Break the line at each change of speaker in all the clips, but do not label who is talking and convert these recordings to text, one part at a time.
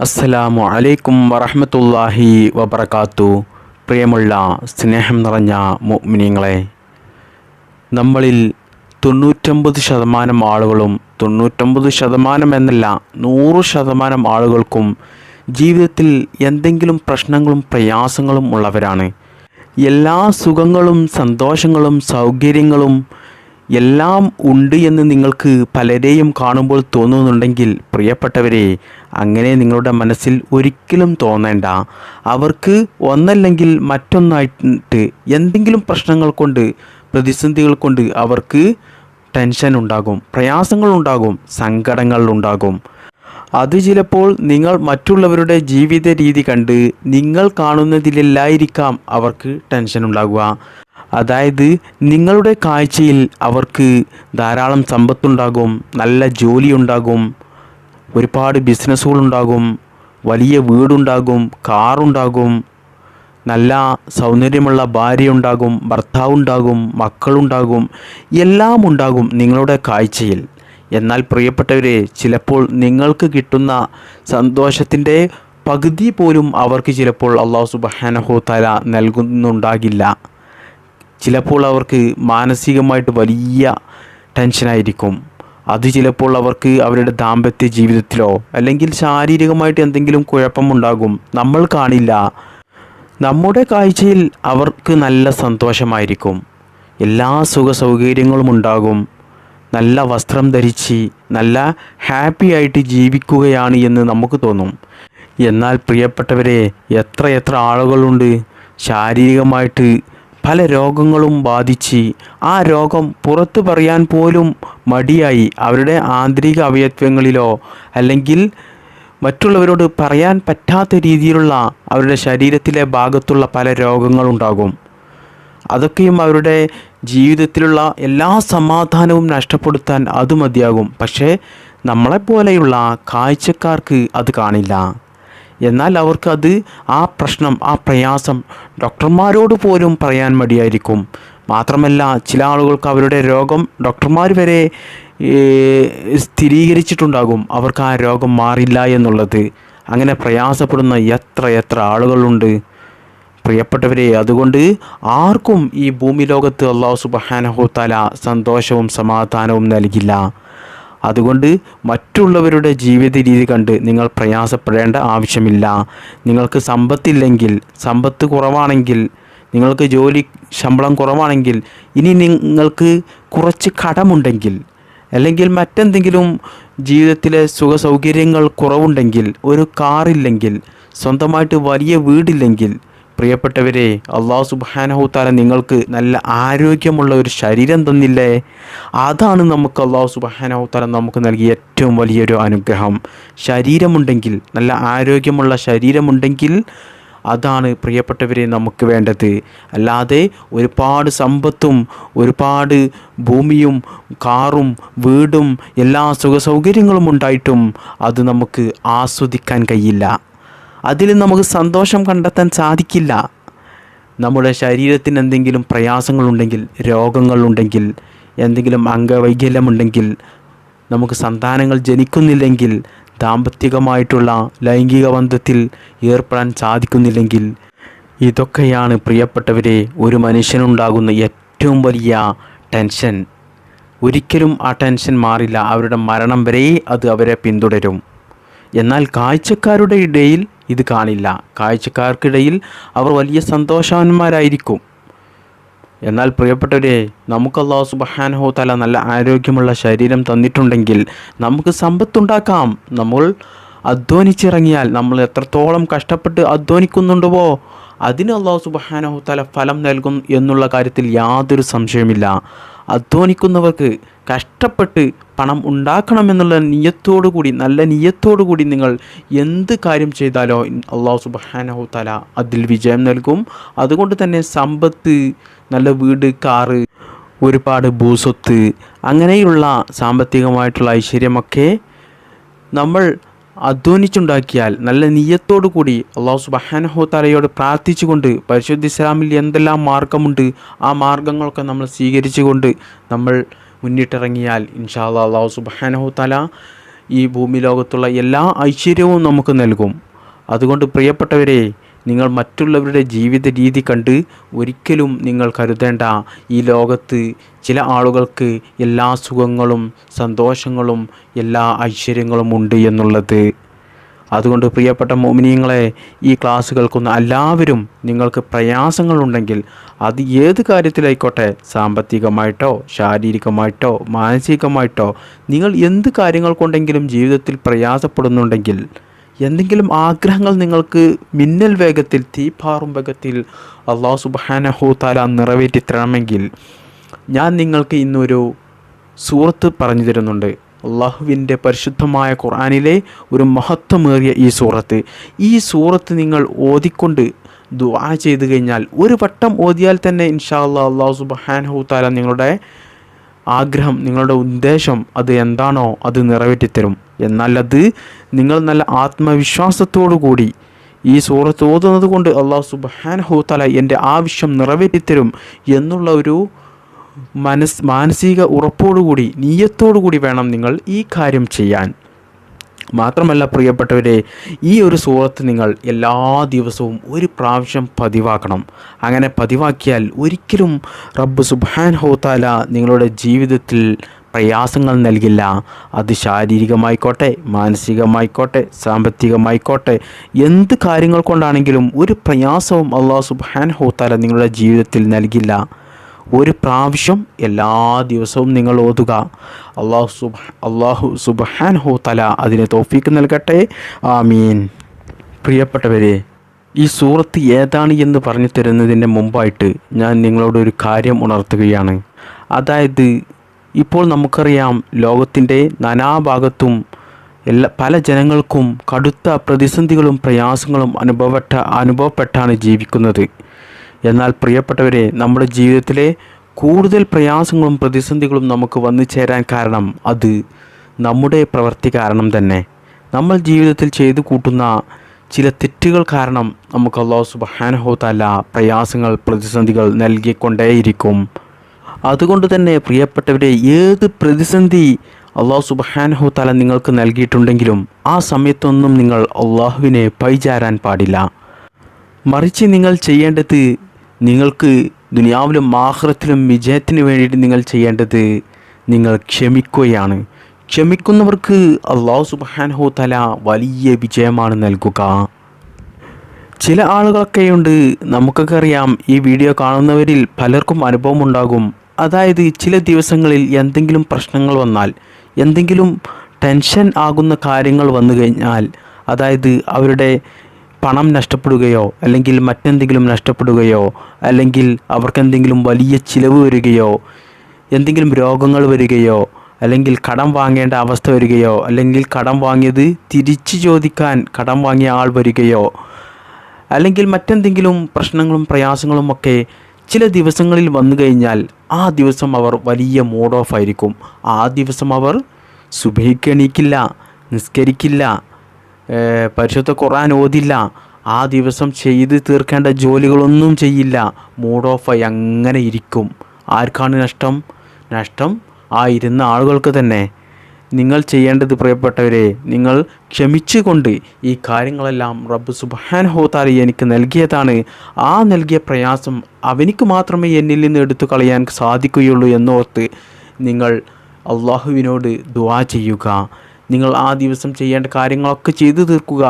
അസ്സലാമു അലൈക്കും വറഹമത്തല്ലാഹി വബർക്കാത്തു പ്രിയമുള്ള സ്നേഹം നിറഞ്ഞ മുഅ്മിനീങ്ങളെ നമ്മളിൽ തൊണ്ണൂറ്റൊമ്പത് ശതമാനം ആളുകളും തൊണ്ണൂറ്റൊമ്പത് ശതമാനം എന്നല്ല നൂറ് ശതമാനം ആളുകൾക്കും ജീവിതത്തിൽ എന്തെങ്കിലും പ്രശ്നങ്ങളും പ്രയാസങ്ങളും ഉള്ളവരാണ്. എല്ലാ സുഖങ്ങളും സന്തോഷങ്ങളും സൗകര്യങ്ങളും എല്ലാം ഉണ്ട് എന്ന് നിങ്ങൾക്ക് പലരെയും കാണുമ്പോൾ തോന്നുന്നുണ്ടെങ്കിൽ പ്രിയപ്പെട്ടവരെ അങ്ങനെ നിങ്ങളുടെ മനസ്സിൽ ഒരിക്കലും തോന്നേണ്ട. അവർക്ക് ഒന്നല്ലെങ്കിൽ മറ്റൊന്നായിട്ട് എന്തെങ്കിലും പ്രശ്നങ്ങൾ കൊണ്ട് പ്രതിസന്ധികൾ കൊണ്ട് അവർക്ക് ടെൻഷൻ ഉണ്ടാകും പ്രയാസങ്ങൾ ഉണ്ടാകും സങ്കടങ്ങൾ ഉണ്ടാകും. അത് ചിലപ്പോൾ നിങ്ങൾ മറ്റുള്ളവരുടെ ജീവിത രീതി കണ്ട് നിങ്ങൾ കാണുന്നതിലല്ലായിരിക്കാം അവർക്ക് ടെൻഷൻ ഉണ്ടാകുക. അതായത് നിങ്ങളുടെ കാഴ്ചയിൽ അവർക്ക് ധാരാളം സമ്പത്തുണ്ടാകും നല്ല ജോലി ഉണ്ടാകും ഒരുപാട് ബിസിനസ്സുകളുണ്ടാകും വലിയ വീടുണ്ടാകും കാറുണ്ടാകും നല്ല സൗന്ദര്യമുള്ള ഭാര്യ ഉണ്ടാകും ഭർത്താവുണ്ടാകും മക്കളുണ്ടാകും എല്ലാം ഉണ്ടാകും നിങ്ങളുടെ കാഴ്ചയിൽ. എന്നാൽ പ്രിയപ്പെട്ടവരെ ചിലപ്പോൾ നിങ്ങൾക്ക് കിട്ടുന്ന സന്തോഷത്തിന്റെ പകുതി പോലും അവർക്ക് ചിലപ്പോൾ അള്ളാഹു സുബഹാനഹു തല നൽകുന്നുണ്ടാകില്ല. ചിലപ്പോൾ അവർക്ക് മാനസികമായിട്ട് വലിയ ടെൻഷനായിരിക്കും. അത് ചിലപ്പോൾ അവർക്ക് അവരുടെ ദാമ്പത്യ ജീവിതത്തിലോ അല്ലെങ്കിൽ ശാരീരികമായിട്ട് എന്തെങ്കിലും കുഴപ്പമുണ്ടാകും. നമ്മൾ കാണില്ല. നമ്മുടെ കാഴ്ചയിൽ അവർക്ക് നല്ല സന്തോഷമായിരിക്കും. എല്ലാ സുഖ സൗകര്യങ്ങളും ഉണ്ടാകും. നല്ല വസ്ത്രം ധരിച്ച് നല്ല ഹാപ്പി ആയിട്ട് ജീവിക്കുകയാണ് എന്ന് നമുക്ക് തോന്നും. എന്നാൽ പ്രിയപ്പെട്ടവരെ എത്ര എത്ര ആളുകളുണ്ട്. ശാരീരികമായിട്ട് പല രോഗങ്ങളും ബാധിച്ച് ആ രോഗം പുറത്തു പറയാൻ പോലും മടിയായി. അവരുടെ ആന്തരിക അവയവങ്ങളിലോ അല്ലെങ്കിൽ മറ്റുള്ളവരോട് പറയാൻ പറ്റാത്ത രീതിയിലുള്ള അവരുടെ ശരീരത്തിലെ ഭാഗത്തുള്ള പല രോഗങ്ങളുണ്ടാകും. അതൊക്കെയും അവരുടെ ജീവിതത്തിലുള്ള എല്ലാ സമാധാനവും നഷ്ടപ്പെടുത്താൻ അത് മതിയാകും. പക്ഷേ നമ്മളെപ്പോലെയുള്ള കാഴ്ചക്കാർക്ക് അത് കാണില്ല. എന്നാൽ അവർക്ക് അത് ആ പ്രശ്നം ആ പ്രയാസം ഡോക്ടർമാരോട് പോലും പറയാൻ മടിയായിരിക്കും. മാത്രമല്ല ചില ആളുകൾക്ക് അവരുടെ രോഗം ഡോക്ടർമാർ വരെ സ്ഥിരീകരിച്ചിട്ടുണ്ടാകും. അവർക്ക് ആ രോഗം മാറില്ല എന്നുള്ളത്. അങ്ങനെ പ്രയാസപ്പെടുന്ന എത്ര എത്ര ആളുകളുണ്ട്. പ്രിയപ്പെട്ടവരെ അതുകൊണ്ട് ആർക്കും ഈ ഭൂമി ലോകത്ത് അള്ളാഹു സുബഹാനഹു തല സന്തോഷവും സമാധാനവും നൽകില്ല. അതുകൊണ്ട് മറ്റുള്ളവരുടെ ജീവിത രീതി കണ്ട് നിങ്ങൾ പ്രയാസപ്പെടേണ്ട ആവശ്യമില്ല. നിങ്ങൾക്ക് സമ്പത്തില്ലെങ്കിൽ സമ്പത്ത് കുറവാണെങ്കിൽ നിങ്ങൾക്ക് ജോലി ശമ്പളം കുറവാണെങ്കിൽ ഇനി നിങ്ങൾക്ക് കുറച്ച് കടമുണ്ടെങ്കിൽ അല്ലെങ്കിൽ മറ്റെന്തെങ്കിലും ജീവിതത്തിലെ സുഖ സൗകര്യങ്ങൾ കുറവുണ്ടെങ്കിൽ ഒരു കാറില്ലെങ്കിൽ സ്വന്തമായിട്ട് വലിയ വീടില്ലെങ്കിൽ പ്രിയപ്പെട്ടവരെ അള്ളാഹു സുബാനഹു താല നിങ്ങൾക്ക് നല്ല ആരോഗ്യമുള്ള ഒരു ശരീരം തന്നില്ലേ? അതാണ് നമുക്ക് അള്ളാഹു സുബാനഹു താല നമുക്ക് നൽകിയ ഏറ്റവും വലിയൊരു അനുഗ്രഹം. ശരീരമുണ്ടെങ്കിൽ നല്ല ആരോഗ്യമുള്ള ശരീരമുണ്ടെങ്കിൽ അതാണ് പ്രിയപ്പെട്ടവരെ നമുക്ക് വേണ്ടത്. അല്ലാതെ ഒരുപാട് സമ്പത്തും ഒരുപാട് ഭൂമിയും കാറും വീടും എല്ലാ സുഖസൗകര്യങ്ങളും ഉണ്ടായിട്ടും അത് നമുക്ക് ആസ്വദിക്കാൻ കഴിയില്ല. അതിൽ നമുക്ക് സന്തോഷം കണ്ടെത്താൻ സാധിക്കില്ല. നമ്മുടെ ശരീരത്തിന് എന്തെങ്കിലും പ്രയാസങ്ങളുണ്ടെങ്കിൽ രോഗങ്ങളുണ്ടെങ്കിൽ എന്തെങ്കിലും അംഗവൈകല്യമുണ്ടെങ്കിൽ നമുക്ക് സന്താനങ്ങൾ ജനിക്കുന്നില്ലെങ്കിൽ ദാമ്പത്തികമായിട്ടുള്ള ലൈംഗിക ബന്ധത്തിൽ ഏർപ്പെടാൻ സാധിക്കുന്നില്ലെങ്കിൽ ഇതൊക്കെയാണ് പ്രിയപ്പെട്ടവരെ ഒരു മനുഷ്യനുണ്ടാകുന്ന ഏറ്റവും വലിയ ടെൻഷൻ. ഒരിക്കലും ആ ടെൻഷൻ മാറില്ല. അവരുടെ മരണം വരെ അത് അവരെ പിന്തുടരും. എന്നാൽ കാഴ്ചക്കാരുടെ ഇടയിൽ ഇത് കാണില്ല. കാഴ്ചക്കാർക്കിടയിൽ അവർ വലിയ സന്തോഷവാന്മാരായിരിക്കും. എന്നാൽ പ്രിയപ്പെട്ടവരെ നമുക്ക് അള്ളാഹു സുബഹാനഹു തല നല്ല ആരോഗ്യമുള്ള ശരീരം തന്നിട്ടുണ്ടെങ്കിൽ നമുക്ക് സമ്പത്തുണ്ടാക്കാം. നമ്മൾ അധ്വാനിച്ചിറങ്ങിയാൽ നമ്മൾ എത്രത്തോളം കഷ്ടപ്പെട്ട് അധ്വാനിക്കുന്നുണ്ടോ അതിന് അള്ളാഹു സുബഹാനഹു തല ഫലം നൽകും എന്നുള്ള കാര്യത്തിൽ യാതൊരു സംശയമില്ല അധ്വാനിക്കുന്നവർക്ക് കഷ്ടപ്പെട്ട് പണം ഉണ്ടാക്കണമെന്നുള്ള നിയത്തോടു കൂടി നല്ല നിയത്തോടു കൂടി നിങ്ങൾ എന്ത് കാര്യം ചെയ്താലോ അള്ളാഹു സുബഹാനഹു തല അതിൽ വിജയം നൽകും. അതുകൊണ്ട് തന്നെ സമ്പത്ത് നല്ല വീട് കാറ് ഒരുപാട് ഭൂസ്വത്ത് അങ്ങനെയുള്ള സാമ്പത്തികമായിട്ടുള്ള ഐശ്വര്യമൊക്കെ നമ്മൾ അധ്വാനിച്ചുണ്ടാക്കിയാൽ നല്ല നീയത്തോടു കൂടി അള്ളാഹു സുബഹാനഹു തലയോട് പ്രാർത്ഥിച്ചുകൊണ്ട് പരിശുദ്ധ ഇസ്ലാമിൽ എന്തെല്ലാം മാർഗമുണ്ട് ആ മാർഗങ്ങളൊക്കെ നമ്മൾ സ്വീകരിച്ചുകൊണ്ട് നമ്മൾ മുന്നിട്ടിറങ്ങിയാൽ ഇൻഷാ അല്ലാ അള്ളാഹു തല ഈ ഭൂമി ലോകത്തുള്ള എല്ലാ ഐശ്വര്യവും നമുക്ക് നൽകും. അതുകൊണ്ട് പ്രിയപ്പെട്ടവരെ നിങ്ങൾ മറ്റുള്ളവരുടെ ജീവിത രീതി കണ്ട് ഒരിക്കലും നിങ്ങൾ കരുതേണ്ട ഈ ലോകത്ത് ചില ആളുകൾക്ക് എല്ലാ സുഖങ്ങളും സന്തോഷങ്ങളും എല്ലാ ഐശ്വര്യങ്ങളും ഉണ്ട് എന്നുള്ളത്. അതുകൊണ്ട് പ്രിയപ്പെട്ട മോമിനിയങ്ങളെ ഈ ക്ലാസ് കേൾക്കുന്ന എല്ലാവരും നിങ്ങൾക്ക് പ്രയാസങ്ങളുണ്ടെങ്കിൽ അത് ഏത് കാര്യത്തിലായിക്കോട്ടെ? സാമ്പത്തികമായിട്ടോ ശാരീരികമായിട്ടോ മാനസികമായിട്ടോ നിങ്ങൾ എന്ത് കാര്യങ്ങൾ കൊണ്ടെങ്കിലും ജീവിതത്തിൽ പ്രയാസപ്പെടുന്നുണ്ടെങ്കിൽ എന്തെങ്കിലും ആഗ്രഹങ്ങൾ നിങ്ങൾക്ക് മിന്നൽ വേഗത്തിൽ തീപ്പാറും വേഗത്തിൽ അള്ളാഹു സുബാനഹു താല നിറവേറ്റി തരണമെങ്കിൽ ഞാൻ നിങ്ങൾക്ക് ഇന്നൊരു സൂറത്ത് പറഞ്ഞു തരുന്നുണ്ട്. അള്ളാഹുവിന്റെ പരിശുദ്ധമായ ഖുർആാനിലെ ഒരു മഹത്വമേറിയ ഈ സൂറത്ത്. ഈ സൂറത്ത് നിങ്ങൾ ഓതിക്കൊണ്ട് ദുആ ചെയ്തു കഴിഞ്ഞാൽ ഒരു വട്ടം ഓതിയാൽ തന്നെ ഇൻഷാ അള്ളാഹ് അള്ളാഹു സുബാനഹു താല നിങ്ങളുടെ ആഗ്രഹം നിങ്ങളുടെ ഉദ്ദേശം അത് എന്താണോ അത് നിറവേറ്റിത്തരും. എന്നാൽ അത് നിങ്ങൾ നല്ല ആത്മവിശ്വാസത്തോടു കൂടി ഈ സൂറത്ത് ഓതുന്നത് കൊണ്ട് അള്ളാഹു സുബാനഹു താല എന്റെ ആവശ്യം നിറവേറ്റിത്തരും എന്നുള്ള ഒരു മനസ് മാനസിക ഉറപ്പോടുകൂടി നീയത്തോടുകൂടി വേണം നിങ്ങൾ ഈ കാര്യം ചെയ്യാൻ. മാത്രമല്ല പ്രിയപ്പെട്ടവരെ ഈ ഒരു സൂറത്ത് നിങ്ങൾ എല്ലാ ദിവസവും ഒരു പ്രാവശ്യം പതിവാക്കണം. അങ്ങനെ പതിവാക്കിയാൽ ഒരിക്കലും റബ്ബ് സുബാൻ ഹോത്താല നിങ്ങളുടെ ജീവിതത്തിൽ പ്രയാസങ്ങൾ നൽകില്ല. അത് ശാരീരികമായിക്കോട്ടെ മാനസികമായിക്കോട്ടെ സാമ്പത്തികമായിക്കോട്ടെ എന്ത് കാര്യങ്ങൾ കൊണ്ടാണെങ്കിലും ഒരു പ്രയാസവും അള്ളാഹു സുബാൻ ഹോത്താല നിങ്ങളുടെ ജീവിതത്തിൽ നൽകില്ല. ഒരു പ്രാവശ്യം എല്ലാ ദിവസവും നിങ്ങൾ ഓതുക. അള്ളാഹു സുബ അള്ളാഹു സുബാൻ ഹോത്തല അതിനെ തോഫീക്ക് നൽകട്ടെ. ആമീൻ. പ്രിയപ്പെട്ടവരെ ഈ സൂറത്ത് ഏതാണ് എന്ന് പറഞ്ഞു തരുന്നതിന്റെ മുമ്പായിട്ട് ഞാൻ നിങ്ങളോട് ഒരു കാര്യം ഉണർത്തുകയാണ്. അതായത് ഇപ്പോൾ നമുക്കറിയാം ലോകത്തിന്റെ നാനാഭാഗത്തും എല്ലാ പല ജനങ്ങൾക്കും കടുത്ത പ്രതിസന്ധികളും പ്രയാസങ്ങളും അനുഭവപ്പെട്ട അനുഭവപ്പെട്ടാണ് ജീവിക്കുന്നത്. എന്നാൽ പ്രിയപ്പെട്ടവരെ നമ്മുടെ ജീവിതത്തിലെ കൂടുതൽ പ്രയാസങ്ങളും പ്രതിസന്ധികളും നമുക്ക് വന്നു ചേരാൻ കാരണം അത് നമ്മുടെ പ്രവൃത്തി കാരണം തന്നെ. നമ്മൾ ജീവിതത്തിൽ ചെയ്തു കൂട്ടുന്ന ചില തെറ്റുകൾ കാരണം നമുക്ക് അള്ളാഹു സുബാനഹോത്തല്ല പ്രയാസങ്ങൾ പ്രതിസന്ധികൾ നൽകിക്കൊണ്ടേയിരിക്കും. അതുകൊണ്ട് തന്നെ പ്രിയപ്പെട്ടവരെ ഏത് പ്രതിസന്ധി അള്ളാഹു സുബാനഹു തല നിങ്ങൾക്ക് നൽകിയിട്ടുണ്ടെങ്കിലും ആ സമയത്തൊന്നും നിങ്ങൾ അള്ളാഹുവിനെ പൈചാരാൻ പാടില്ല. മറിച്ച് നിങ്ങൾ ചെയ്യേണ്ടത് നിങ്ങൾക്ക് ദുനിയാവിലും ആഹ്റത്തിലും വിജയത്തിന് വേണ്ടിയിട്ട് നിങ്ങൾ ചെയ്യേണ്ടത് നിങ്ങൾ ക്ഷമിക്കുകയാണ്. ക്ഷമിക്കുന്നവർക്ക് അള്ളാഹു സുബാനഹു തല വലിയ വിജയമാണ് നൽകുക. ചില ആളുകളൊക്കെയുണ്ട് നമുക്കൊക്കെ അറിയാം ഈ വീഡിയോ കാണുന്നവരിൽ പലർക്കും അനുഭവമുണ്ടാകും. അതായത് ചില ദിവസങ്ങളിൽ എന്തെങ്കിലും പ്രശ്നങ്ങൾ വന്നാൽ എന്തെങ്കിലും ടെൻഷൻ ആകുന്ന കാര്യങ്ങൾ വന്നു കഴിഞ്ഞാൽ അതായത് അവരുടെ പണം നഷ്ടപ്പെടുകയോ അല്ലെങ്കിൽ മറ്റെന്തെങ്കിലും നഷ്ടപ്പെടുകയോ അല്ലെങ്കിൽ അവർക്കെന്തെങ്കിലും വലിയ ചിലവ് വരികയോ എന്തെങ്കിലും രോഗങ്ങൾ വരികയോ അല്ലെങ്കിൽ കടം വാങ്ങേണ്ട അവസ്ഥ വരികയോ അല്ലെങ്കിൽ കടം വാങ്ങിയത് തിരിച്ചു ചോദിക്കാൻ കടം വാങ്ങിയ ആൾ വരികയോ അല്ലെങ്കിൽ മറ്റെന്തെങ്കിലും പ്രശ്നങ്ങളും പ്രയാസങ്ങളും ഒക്കെ ചില ദിവസങ്ങളിൽ വന്നു കഴിഞ്ഞാൽ ആ ദിവസം അവർ വലിയ മൂഡ് ഓഫ് ആയിരിക്കും. ആ ദിവസം അവർ സുബഹിക്ക് എണീക്കില്ല നിസ്കരിക്കില്ല പരിശുദ്ധ കുറാൻ ഓതില്ല ആ ദിവസം ചെയ്ത് തീർക്കേണ്ട ജോലികളൊന്നും ചെയ്യില്ല. മൂഡ് ആയി അങ്ങനെ ഇരിക്കും. ആർക്കാണ് നഷ്ടം? നഷ്ടം ആ ഇരുന്ന ആളുകൾക്ക് തന്നെ. നിങ്ങൾ ചെയ്യേണ്ടത് പ്രിയപ്പെട്ടവരെ നിങ്ങൾ ക്ഷമിച്ചുകൊണ്ട് ഈ കാര്യങ്ങളെല്ലാം റബ്ബ് സുബാൻ ഹോത്താലി എനിക്ക് നൽകിയതാണ്. ആ നൽകിയ പ്രയാസം അവനിക്ക് മാത്രമേ എന്നിൽ നിന്ന് എടുത്തു കളയാൻ സാധിക്കുകയുള്ളൂ എന്നോർത്ത് നിങ്ങൾ അള്ളാഹുവിനോട് ദുവാ ചെയ്യുക. നിങ്ങൾ ആ ദിവസം ചെയ്യേണ്ട കാര്യങ്ങളൊക്കെ ചെയ്തു തീർക്കുക.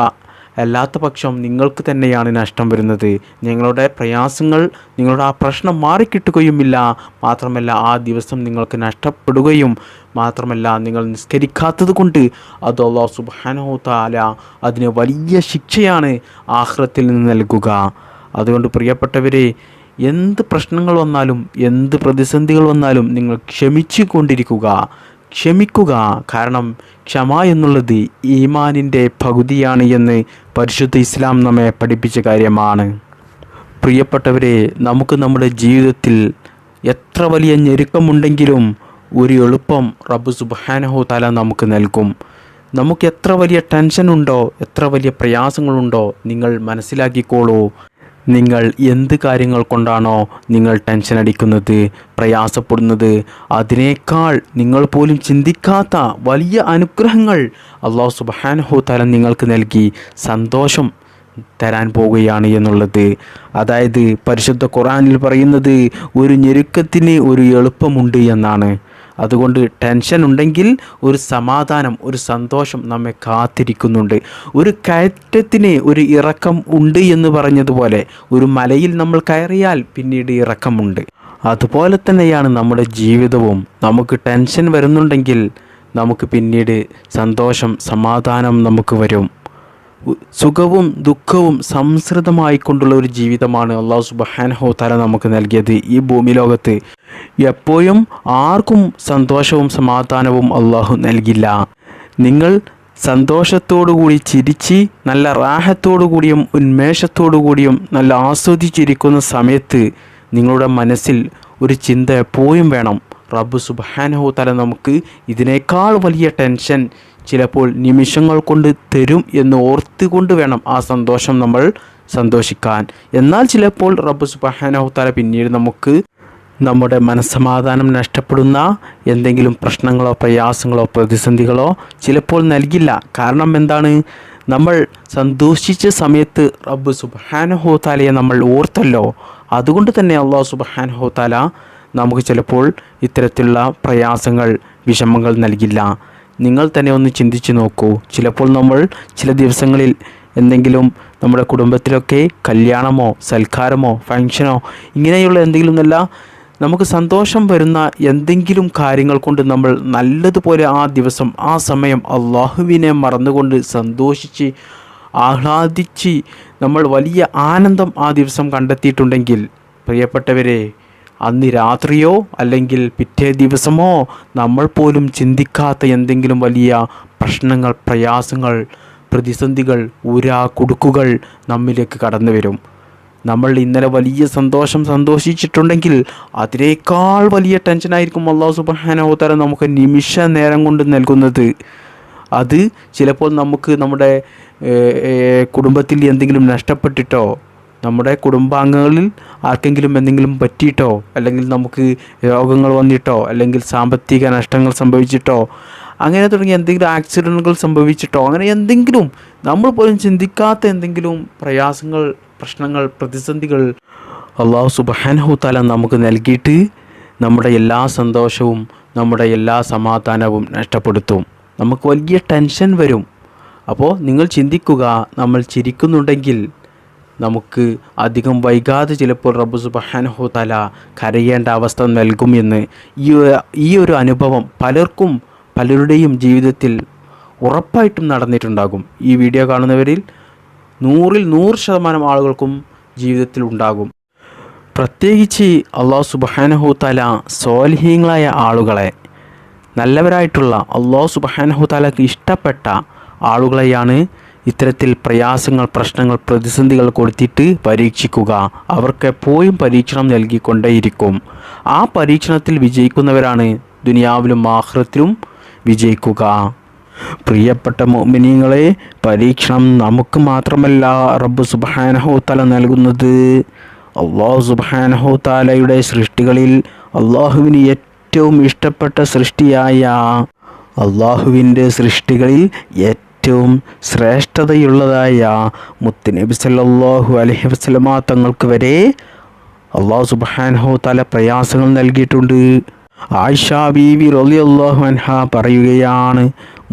അല്ലാത്ത പക്ഷം നിങ്ങൾക്ക് തന്നെയാണ് നഷ്ടം വരുന്നത്. നിങ്ങളുടെ പ്രയാസങ്ങൾ നിങ്ങളുടെ ആ പ്രശ്നം മാറിക്കിട്ടുകയുമില്ല. മാത്രമല്ല ആ ദിവസം നിങ്ങൾക്ക് നഷ്ടപ്പെടുകയും മാത്രമല്ല നിങ്ങൾ നിസ്കരിക്കാത്തത് കൊണ്ട് അത് അള്ളാഹു സുബാനോ താല അതിന് വലിയ ശിക്ഷയാണ് ആഹ്റത്തിൽ നിന്ന് നൽകുക. അതുകൊണ്ട് പ്രിയപ്പെട്ടവരെ എന്ത് പ്രശ്നങ്ങൾ വന്നാലും എന്ത് പ്രതിസന്ധികൾ വന്നാലും നിങ്ങൾ ക്ഷമിച്ചു കൊണ്ടിരിക്കുക ക്ഷമിക്കുക കാരണം ക്ഷമ എന്നുള്ളത് ഈമാനിന്റെ പകുതിയാണ് എന്ന് പരിശുദ്ധ ഇസ്ലാം നമ്മെ പഠിപ്പിച്ച കാര്യമാണ്. പ്രിയപ്പെട്ടവരെ നമുക്ക് നമ്മുടെ ജീവിതത്തിൽ എത്ര വലിയ ഞെരുക്കമുണ്ടെങ്കിലും ഒരു എളുപ്പം റബ്ബ് സുബാനഹു തല നമുക്ക് നൽകും. നമുക്ക് എത്ര വലിയ ടെൻഷനുണ്ടോ എത്ര വലിയ പ്രയാസങ്ങളുണ്ടോ നിങ്ങൾ മനസ്സിലാക്കിക്കോളൂ. നിങ്ങൾ എന്ത് കാര്യങ്ങൾ കൊണ്ടാണോ നിങ്ങൾ ടെൻഷൻ അടിക്കുന്നത് പ്രയാസപ്പെടുന്നത് അതിനേക്കാൾ നിങ്ങൾ പോലും ചിന്തിക്കാത്ത വലിയ അനുഗ്രഹങ്ങൾ അള്ളാഹു സുബാനഹു തല നിങ്ങൾക്ക് നൽകി സന്തോഷം തരാൻ പോവുകയാണ് എന്നുള്ളത്. അതായത് പരിശുദ്ധ ഖുറാനിൽ പറയുന്നത് ഒരു ഞെരുക്കത്തിന് ഒരു എളുപ്പമുണ്ട് എന്നാണ്. അതുകൊണ്ട് ടെൻഷൻ ഉണ്ടെങ്കിൽ ഒരു സമാധാനം ഒരു സന്തോഷം നമ്മെ കാത്തിരിക്കുന്നുണ്ട്. ഒരു കയറ്റത്തിന് ഒരു ഇറക്കം ഉണ്ട് എന്ന് പറഞ്ഞതുപോലെ ഒരു മലയിൽ നമ്മൾ കയറിയാൽ പിന്നീട് ഇറക്കമുണ്ട്. അതുപോലെ തന്നെയാണ് നമ്മുടെ ജീവിതവും. നമുക്ക് ടെൻഷൻ വരുന്നുണ്ടെങ്കിൽ നമുക്ക് പിന്നീട് സന്തോഷം സമാധാനം നമുക്ക് വരും. സുഖവും ദുഃഖവും സംസൃതമായിക്കൊണ്ടുള്ള ഒരു ജീവിതമാണ് അള്ളാഹു സുബാൻഹോ തല നമുക്ക് നൽകിയത് ഈ ഭൂമി ലോകത്ത് എപ്പോഴും ആർക്കും സന്തോഷവും സമാധാനവും അള്ളാഹു നൽകില്ല. നിങ്ങൾ സന്തോഷത്തോടുകൂടി ചിരിച്ച് നല്ല റാഹത്തോടു കൂടിയും ഉന്മേഷത്തോടു കൂടിയും നല്ല ആസ്വദിച്ചിരിക്കുന്ന സമയത്ത് നിങ്ങളുടെ മനസ്സിൽ ഒരു ചിന്ത എപ്പോഴും വേണം. റബ്ബ് സുബാനഹു തല നമുക്ക് ഇതിനേക്കാൾ വലിയ ടെൻഷൻ ചിലപ്പോൾ നിമിഷങ്ങൾ കൊണ്ട് തരും എന്ന് ഓർത്തുകൊണ്ട് വേണം ആ സന്തോഷം നമ്മൾ സന്തോഷിക്കാൻ. എന്നാൽ ചിലപ്പോൾ റബ്ബ് സുബാനഹു തല പിന്നീട് നമുക്ക് നമ്മുടെ മനസ്സമാധാനം നഷ്ടപ്പെടുന്ന എന്തെങ്കിലും പ്രശ്നങ്ങളോ പ്രയാസങ്ങളോ പ്രതിസന്ധികളോ ചിലപ്പോൾ നൽകില്ല. കാരണം എന്താണ്? നമ്മൾ സന്തോഷിച്ച സമയത്ത് റബ്ബ് സുബാനഹോത്താലയെ നമ്മൾ ഓർത്തല്ലോ. അതുകൊണ്ട് തന്നെ അള്ളാഹു സുബാനഹോത്താല നമുക്ക് ചിലപ്പോൾ ഇത്തരത്തിലുള്ള പ്രയാസങ്ങൾ വിഷമങ്ങൾ നൽകില്ല. നിങ്ങൾ തന്നെ ഒന്ന് ചിന്തിച്ചു നോക്കൂ. ചിലപ്പോൾ നമ്മൾ ചില ദിവസങ്ങളിൽ എന്തെങ്കിലും നമ്മുടെ കുടുംബത്തിലൊക്കെ കല്യാണമോ സൽക്കാരമോ ഫങ്ഷനോ ഇങ്ങനെയുള്ള എന്തെങ്കിലും നല്ല നമുക്ക് സന്തോഷം വരുന്ന എന്തെങ്കിലും കാര്യങ്ങൾ കൊണ്ട് നമ്മൾ നല്ലതുപോലെ ആ ദിവസം ആ സമയം അള്ളാഹുവിനെ മറന്നുകൊണ്ട് സന്തോഷിച്ച് ആഹ്ലാദിച്ച് നമ്മൾ വലിയ ആനന്ദം ആ ദിവസം കണ്ടെത്തിയിട്ടുണ്ടെങ്കിൽ പ്രിയപ്പെട്ടവരെ അന്ന് രാത്രിയോ അല്ലെങ്കിൽ പിറ്റേ ദിവസമോ നമ്മൾ പോലും ചിന്തിക്കാത്ത എന്തെങ്കിലും വലിയ പ്രശ്നങ്ങൾ പ്രയാസങ്ങൾ പ്രതിസന്ധികൾ ഊരാ കുടുക്കുകൾ നമ്മിലേക്ക് കടന്നു വരും നമ്മൾ ഇന്നലെ വലിയ സന്തോഷം സന്തോഷിച്ചിട്ടുണ്ടെങ്കിൽ അതിനേക്കാൾ വലിയ ടെൻഷനായിരിക്കും അള്ളാഹു സുബാനോത്തരം നമുക്ക് നിമിഷ നേരം കൊണ്ട് നൽകുന്നത്. അത് ചിലപ്പോൾ നമുക്ക് നമ്മുടെ കുടുംബത്തിൽ എന്തെങ്കിലും നഷ്ടപ്പെട്ടിട്ടോ നമ്മുടെ കുടുംബാംഗങ്ങളിൽ ആർക്കെങ്കിലും എന്തെങ്കിലും പറ്റിയിട്ടോ അല്ലെങ്കിൽ നമുക്ക് രോഗങ്ങൾ വന്നിട്ടോ അല്ലെങ്കിൽ സാമ്പത്തിക നഷ്ടങ്ങൾ സംഭവിച്ചിട്ടോ അങ്ങനെ തുടങ്ങി എന്തെങ്കിലും ആക്സിഡന്റുകൾ സംഭവിച്ചിട്ടോ അങ്ങനെ എന്തെങ്കിലും നമ്മൾ പോലും ചിന്തിക്കാത്ത എന്തെങ്കിലും പ്രയാസങ്ങൾ പ്രശ്നങ്ങൾ പ്രതിസന്ധികൾ അള്ളാഹു സുബാനഹു താല നമുക്ക് നൽകിയിട്ട് നമ്മുടെ എല്ലാ സന്തോഷവും നമ്മുടെ എല്ലാ സമാധാനവും നഷ്ടപ്പെടുത്തും. നമുക്ക് വലിയ ടെൻഷൻ വരും. അപ്പോൾ നിങ്ങൾ ചിന്തിക്കുക നമ്മൾ ചിരിക്കുന്നുണ്ടെങ്കിൽ നമുക്ക് അധികം വൈകാതെ ചിലപ്പോൾ റബ്ബു സുബഹാനഹു തല കരയേണ്ട അവസ്ഥ നൽകുമെന്ന് ഈ ഈ ഒരു അനുഭവം പലർക്കും പലരുടെയും ജീവിതത്തിൽ ഉറപ്പായിട്ടും നടന്നിട്ടുണ്ടാകും. ഈ വീഡിയോ കാണുന്നവരിൽ നൂറിൽ നൂറ് ശതമാനം ആളുകൾക്കും ജീവിതത്തിൽ ഉണ്ടാകും. പ്രത്യേകിച്ച് അള്ളാഹു സുബഹാനഹു തല സോൽഹീങ്ങളായ ആളുകളെ നല്ലവരായിട്ടുള്ള അള്ളാഹു സുബഹാനഹു തലക്ക് ഇഷ്ടപ്പെട്ട ആളുകളെയാണ് ഇത്തരത്തിൽ പ്രയാസങ്ങൾ പ്രശ്നങ്ങൾ പ്രതിസന്ധികൾ കൊടുത്തിട്ട് പരീക്ഷിക്കുക. അവർക്ക് എപ്പോഴും പരീക്ഷണം നൽകിക്കൊണ്ടേയിരിക്കും. ആ പരീക്ഷണത്തിൽ വിജയിക്കുന്നവരാണ് ദുനിയാവിലും ആഹ്റത്തിലും വിജയിക്കുക. പ്രിയപ്പെട്ട മോമിനിയങ്ങളെ പരീക്ഷണം നമുക്ക് മാത്രമല്ല റബ്ബ് സുബാനഹു തല നൽകുന്നത്. അള്ളാഹു സുബാനഹു താലയുടെ സൃഷ്ടികളിൽ അള്ളാഹുവിന് ഏറ്റവും ഇഷ്ടപ്പെട്ട സൃഷ്ടിയായ അള്ളാഹുവിന്റെ സൃഷ്ടികളിൽ ഏറ്റവും ശ്രേഷ്ഠതയുള്ളതായ മുത്തുനബി സല്ലല്ലാഹു അലഹി വസല്ലമ തങ്ങൾക്ക് വരെ അള്ളാഹു സുബ്ഹാനഹു തല പ്രയാസങ്ങൾ നൽകിയിട്ടുണ്ട്. ആയിഷ ബീവി അള്ളാഹു അൻഹ പറയുകയാണ്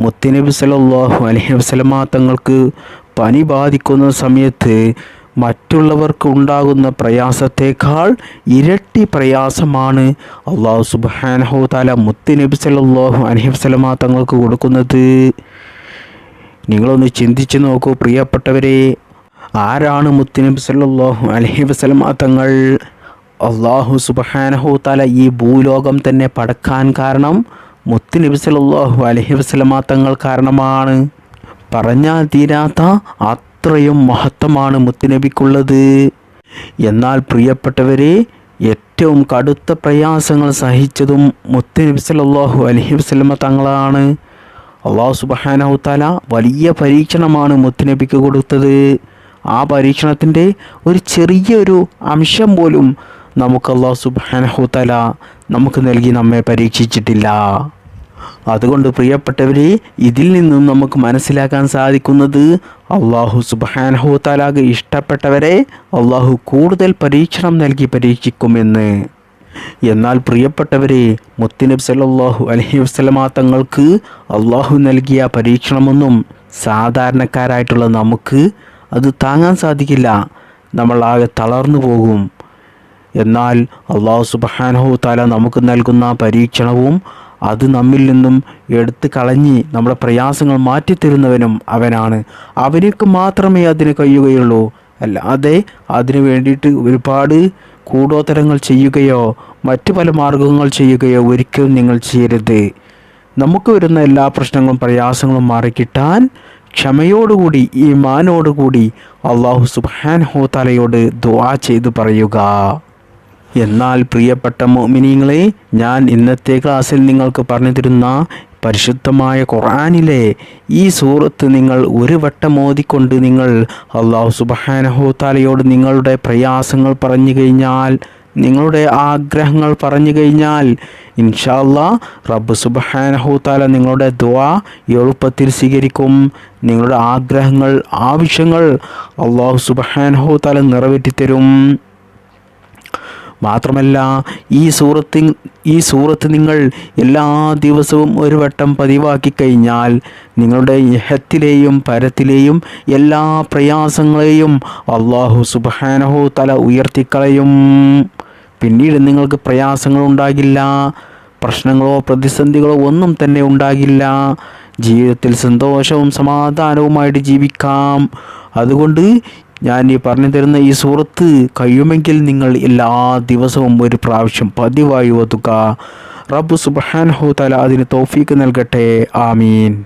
മുത്തുനബി സല്ലല്ലാഹു അലഹി വസല്ലമ തങ്ങൾക്ക് പനി ബാധിക്കുന്ന സമയത്ത് മറ്റുള്ളവർക്ക് ഉണ്ടാകുന്ന പ്രയാസത്തേക്കാൾ ഇരട്ടി പ്രയാസമാണ് അള്ളാഹു സുബ്ഹാനഹു താല മുത്തുനബി സല്ലല്ലാഹു അലഹി വസല്ലമ തങ്ങൾക്ക് കൊടുക്കുന്നത്. നിങ്ങളൊന്ന് ചിന്തിച്ചു നോക്കൂ പ്രിയപ്പെട്ടവരെ ആരാണ് മുത്തുനബി സല്ലല്ലാഹു അലഹി വസല്ലമ തങ്ങൾ? അള്ളാഹു സുബ്ഹാനഹു താല ഈ ഭൂലോകം തന്നെ പടക്കാൻ കാരണം മുത്തുനബി സല്ലല്ലാഹു അലൈഹി വസല്ലമ തങ്ങൾ കാരണമാണ്. പറഞ്ഞാൽ തീരാത്ത അത്രയും മഹത്വമാണ് മുത്തുനബിക്കുള്ളത് എന്നാൽ പ്രിയപ്പെട്ടവരെ ഏറ്റവും കടുത്ത പ്രയാസങ്ങൾ സഹിച്ചതും മുത്തുനബി സല്ലല്ലാഹു അലഹി വസ്ലമ തങ്ങളാണ്. അള്ളാഹു സുബ്ഹാനഹു തആല വലിയ പരീക്ഷണമാണ് മുത്തുനബിക്ക് കൊടുത്തത്. ആ പരീക്ഷണത്തിന്റെ ഒരു ചെറിയൊരു അംശം പോലും നമുക്ക് അള്ളാഹു സുബാനഹുത്തല നമുക്ക് നൽകി നമ്മെ പരീക്ഷിച്ചിട്ടില്ല. അതുകൊണ്ട് പ്രിയപ്പെട്ടവരെ ഇതിൽ നിന്നും നമുക്ക് മനസ്സിലാക്കാൻ സാധിക്കുന്നത് അള്ളാഹു സുബാനഹു താലാഗ് ഇഷ്ടപ്പെട്ടവരെ അള്ളാഹു കൂടുതൽ പരീക്ഷണം നൽകി പരീക്ഷിക്കുമെന്ന്. എന്നാൽ പ്രിയപ്പെട്ടവരെ മുത്തിനബ് സല്ലല്ലാഹു അലഹി വസ്ലമാ തങ്ങൾക്ക് അള്ളാഹു നൽകിയ പരീക്ഷണമൊന്നും സാധാരണക്കാരായിട്ടുള്ള നമുക്ക് അത് താങ്ങാൻ സാധിക്കില്ല. നമ്മൾ ആകെ തളർന്നു പോകും. എന്നാൽ അള്ളാഹു സുബഹാനഹു താല നമുക്ക് നൽകുന്ന പരീക്ഷണവും അത് നമ്മിൽ നിന്നും എടുത്തു കളഞ്ഞ് നമ്മുടെ പ്രയാസങ്ങൾ മാറ്റിത്തരുന്നവനും അവനാണ്. അവനക്ക് മാത്രമേ അതിന് കഴിയുകയുള്ളൂ. അല്ലാതെ അതിനു വേണ്ടിയിട്ട് ഒരുപാട് കൂടോത്തരങ്ങൾ ചെയ്യുകയോ മറ്റു പല മാർഗങ്ങൾ ചെയ്യുകയോ ഒരിക്കലും നിങ്ങൾ ചെയ്യരുത്. നമുക്ക് വരുന്ന എല്ലാ പ്രശ്നങ്ങളും പ്രയാസങ്ങളും മാറിക്കിട്ടാൻ ക്ഷമയോടുകൂടി ഈ മാനോടുകൂടി അള്ളാഹു സുബാൻ ഹോത്താലയോട് ദുവാ ചെയ്തു പറയുക. എന്നാൽ പ്രിയപ്പെട്ട മോമിനിങ്ങളെ ഞാൻ ഇന്നത്തെ ക്ലാസ്സിൽ നിങ്ങൾക്ക് പറഞ്ഞു തരുന്ന പരിശുദ്ധമായ ഖുർആനിലെ ഈ സൂറത്ത് നിങ്ങൾ ഒരു വട്ടം ഓതിക്കൊണ്ട് നിങ്ങൾ അള്ളാഹു സുബഹാനഹു താലയോട് നിങ്ങളുടെ പ്രയാസങ്ങൾ പറഞ്ഞു കഴിഞ്ഞാൽ നിങ്ങളുടെ ആഗ്രഹങ്ങൾ പറഞ്ഞു കഴിഞ്ഞാൽ ഇൻഷാല്ലാ റബ്ബ് സുബഹാനഹൂത്താല താല നിങ്ങളുടെ ദ്വാ എളുപ്പത്തിൽ സ്വീകരിക്കും. നിങ്ങളുടെ ആഗ്രഹങ്ങൾ ആവശ്യങ്ങൾ അള്ളാഹു സുബഹാനഹൂത്താല താല നിറവേറ്റിത്തരും. മാത്രമല്ല ഈ സൂറത്ത് ഈ സൂറത്ത് നിങ്ങൾ എല്ലാ ദിവസവും ഒരു വട്ടം പതിവാക്കി കഴിഞ്ഞാൽ നിങ്ങളുടെ ഇഹത്തിലെയും പരത്തിലെയും എല്ലാ പ്രയാസങ്ങളെയും അള്ളാഹു സുബാനഹു തല ഉയർത്തിക്കളയും. പിന്നീട് നിങ്ങൾക്ക് പ്രയാസങ്ങൾ ഉണ്ടാകില്ല പ്രശ്നങ്ങളോ പ്രതിസന്ധികളോ ഒന്നും തന്നെ ഉണ്ടാകില്ല. ജീവിതത്തിൽ സന്തോഷവും സമാധാനവുമായിട്ട് ജീവിക്കാം. അതുകൊണ്ട് ഞാൻ ഈ പറഞ്ഞു തരുന്ന ഈ സുഹൃത്ത് കഴിയുമെങ്കിൽ നിങ്ങൾ എല്ലാ ദിവസവും ഒരു പ്രാവശ്യം പതിവായി ഓതുക. റബ്ബു സുബാൻഹു തല അതിന് തോഫീക്ക് നൽകട്ടെ. ആമീൻ.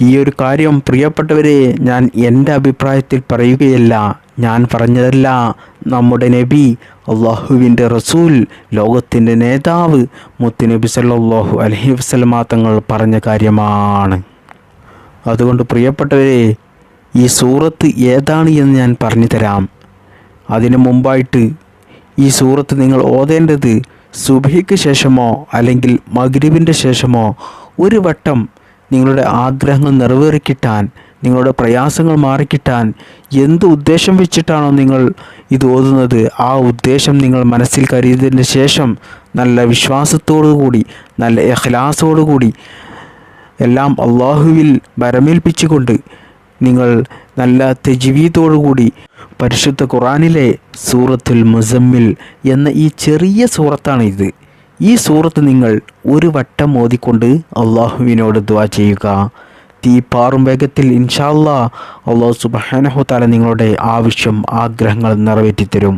ഈ ഒരു കാര്യം പ്രിയപ്പെട്ടവരെ ഞാൻ എന്റെ അഭിപ്രായത്തിൽ പറയുകയല്ല. ഞാൻ പറഞ്ഞതല്ല നമ്മുടെ നബി അള്ളാഹുവിന്റെ റസൂൽ ലോകത്തിന്റെ നേതാവ് മുത്തു നബി സല്ലാഹു അലഹി വസ്ലമാ തങ്ങൾ പറഞ്ഞ കാര്യമാണ്. അതുകൊണ്ട് പ്രിയപ്പെട്ടവരെ ഈ സൂറത്ത് ഏതാണ് എന്ന് ഞാൻ പറഞ്ഞു തരാം. അതിനു മുമ്പായിട്ട് ഈ സൂറത്ത് നിങ്ങൾ ഓതേണ്ടത് സുബഹിക്ക് ശേഷമോ അല്ലെങ്കിൽ മഗ്രിബിന്റെ ശേഷമോ ഒരു വട്ടം നിങ്ങളുടെ ആഗ്രഹങ്ങൾ നിറവേറിക്കിട്ടാൻ നിങ്ങളുടെ പ്രയാസങ്ങൾ മാറിക്കിട്ടാൻ എന്ത് ഉദ്ദേശം വെച്ചിട്ടാണോ നിങ്ങൾ ഇത് ഓതുന്നത് ആ ഉദ്ദേശം നിങ്ങൾ മനസ്സിൽ കരുതിയതിന് ശേഷം നല്ല വിശ്വാസത്തോടു കൂടി നല്ല എഹ്ലാസോടു കൂടി എല്ലാം അള്ളാഹുവിൽ വരമേൽപ്പിച്ചുകൊണ്ട് നിങ്ങൾ നല്ല തെജിവീതോടുകൂടി പരിശുദ്ധ ഖുറാനിലെ സൂറത്തുൽ മുസമ്മിൽ എന്ന ഈ ചെറിയ സൂറത്താണ് ഇത് ഈ സൂറത്ത് നിങ്ങൾ ഒരു വട്ടം ഓതിക്കൊണ്ട് അള്ളാഹുവിനോട് ദ്വാ ചെയ്യുക. തീ പാറും വേഗത്തിൽ ഇൻഷാല്ലാ അള്ളാഹു സുബാനഹുത്താല നിങ്ങളുടെ ആവശ്യം ആഗ്രഹങ്ങൾ നിറവേറ്റിത്തരും.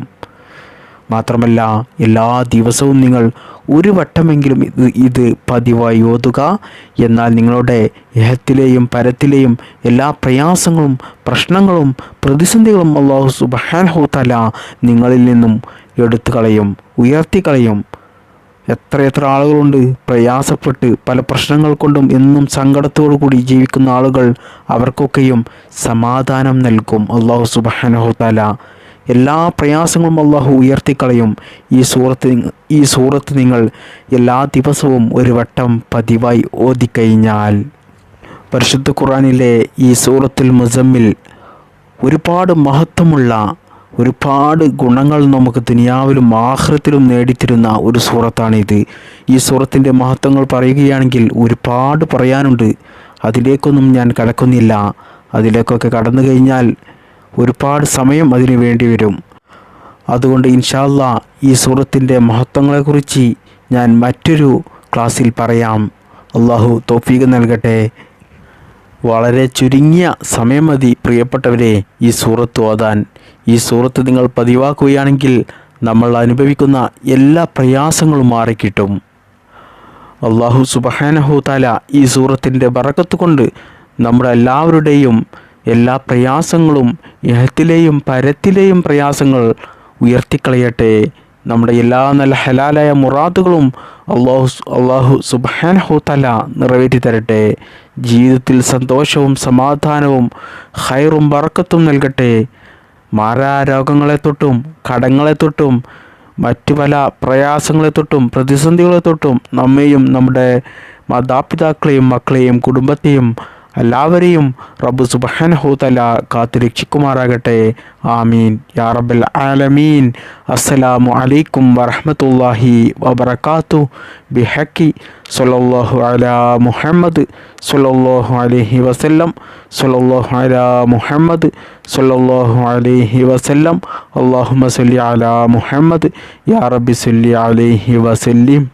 മാത്രമല്ല എല്ലാ ദിവസവും നിങ്ങൾ ഒരു വട്ടമെങ്കിലും ഇത് ഇത് പതിവായി ഓതുക. എന്നാൽ നിങ്ങളുടെ ഇഹത്തിലെയും പരത്തിലെയും എല്ലാ പ്രയാസങ്ങളും പ്രശ്നങ്ങളും പ്രതിസന്ധികളും അള്ളാഹു സുബാൻഹുത്തല നിങ്ങളിൽ നിന്നും എടുത്തു കളയും ഉയർത്തിക്കളയും എത്രയെത്ര ആളുകളുണ്ട് പ്രയാസപ്പെട്ട് പല പ്രശ്നങ്ങൾ കൊണ്ടും എന്നും സങ്കടത്തോടു കൂടി ജീവിക്കുന്ന ആളുകൾ അവർക്കൊക്കെയും സമാധാനം നൽകും. അള്ളാഹു സുബാനഹുത്താല എല്ലാ പ്രയാസങ്ങളും അള്ളാഹു ഉയർത്തിക്കളയും. ഈ സൂറത്ത് ഈ സൂറത്ത് നിങ്ങൾ എല്ലാ ദിവസവും ഒരു വട്ടം പതിവായി ഓതിക്കഴിഞ്ഞാൽ പരിശുദ്ധ ഖുറാനിലെ ഈ സൂറത്തുൽ മുസമ്മിൽ ഒരുപാട് മഹത്വമുള്ള ഒരുപാട് ഗുണങ്ങൾ നമുക്ക് ദുനിയാവിലും ആഹ്രത്തിലും നേടിത്തരുന്ന ഒരു സൂറത്താണിത്. ഈ സൂറത്തിന്റെ മഹത്വങ്ങൾ പറയുകയാണെങ്കിൽ ഒരുപാട് പറയാനുണ്ട്. അതിലേക്കൊന്നും ഞാൻ കടക്കുന്നില്ല. അതിലേക്കൊക്കെ കടന്നു കഴിഞ്ഞാൽ ഒരുപാട് സമയം അതിന് വേണ്ടി വരും. അതുകൊണ്ട് ഇൻഷാല്ല ഈ സൂറത്തിന്റെ മഹത്വങ്ങളെക്കുറിച്ച് ഞാൻ മറ്റൊരു ക്ലാസ്സിൽ പറയാം. അള്ളാഹു തോഫീക്ക് നൽകട്ടെ. വളരെ ചുരുങ്ങിയ സമയം മതി പ്രിയപ്പെട്ടവരെ ഈ സൂറത്ത് ഓതാൻ. ഈ സൂറത്ത് നിങ്ങൾ പതിവാക്കുകയാണെങ്കിൽ നമ്മൾ അനുഭവിക്കുന്ന എല്ലാ പ്രയാസങ്ങളും മാറിക്കിട്ടും. അള്ളാഹു സുബഹാനഹു താല ഈ സൂറത്തിന്റെ ബറക്കത്ത് കൊണ്ട് നമ്മുടെ എല്ലാവരുടെയും എല്ലാ പ്രയാസങ്ങളും ഇഹത്തിലെയും പരത്തിലെയും പ്രയാസങ്ങൾ ഉയർത്തിക്കളയട്ടെ. നമ്മുടെ എല്ലാ നല്ല ഹലാലായ മുറാദുകളും അള്ളാഹു അള്ളാഹു സുബാനഹു തല നിറവേറ്റി തരട്ടെ. ജീവിതത്തിൽ സന്തോഷവും സമാധാനവും ഹൈറും വറക്കത്തും നൽകട്ടെ. മാരാരോഗങ്ങളെ തൊട്ടും കടങ്ങളെ തൊട്ടും മറ്റു പല പ്രയാസങ്ങളെ തൊട്ടും പ്രതിസന്ധികളെ തൊട്ടും നമ്മെയും നമ്മുടെ മാതാപിതാക്കളെയും മക്കളെയും കുടുംബത്തെയും എല്ലാവരെയും റബ്ബ് സുബാനഹുതല കാത്തുരക്ഷിക്കുമാറാകട്ടെ ആമീൻ. യാ റബ്ബൽ ആലമീൻ. അസ്സലാമു അലൈക്കും വറഹ്മത്തുള്ളാഹി വബറകാതു ബിഹക്കി സൊല്ലാഹു അലാ മുഹമ്മദ് സൊല്ലാഹു അലൈഹി വസല്ലം. സൊല്ലാഹു അലാ മുഹമ്മദ് സൊല്ലാഹു അലൈഹി വസല്ലം. അല്ലാഹുമ്മ സല്ലി അലാ മുഹമ്മദ്. യാ റബ്ബി സല്ലി അലൈഹി വസല്ലിം.